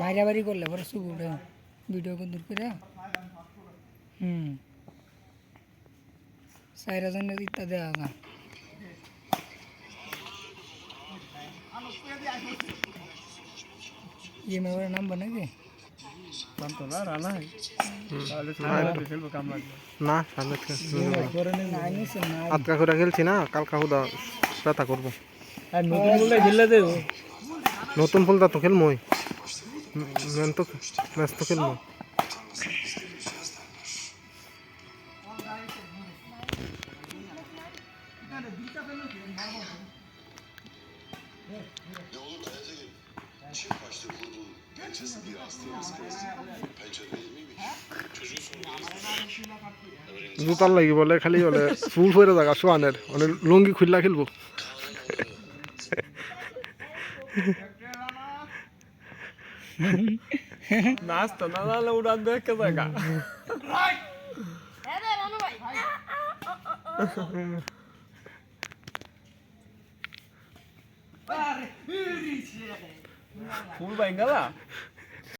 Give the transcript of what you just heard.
বাইরে বাড়ি করলে পরে শুভ ভিডিও দূর করে। হুম। সাইরা জন্য ইত্যাদি না গেমে ওরা নাম্বার নাকি? না সামনে নাই আটকা করে খেলছি না কালকা হুদা ব্যথা করব। নতুন ফুলটা তো খেলমই। মেন তো ম্যাচ তো খেলমই জুতার লাগি বলে খালি বলে ফুল ফেরে জায়গা সোয়ানের মানে লুঙ্গি খুললা খেলব। নাচ তো না নাহলে উড়ান দেখে জায়গা। ফুল বাইঙ্গালা?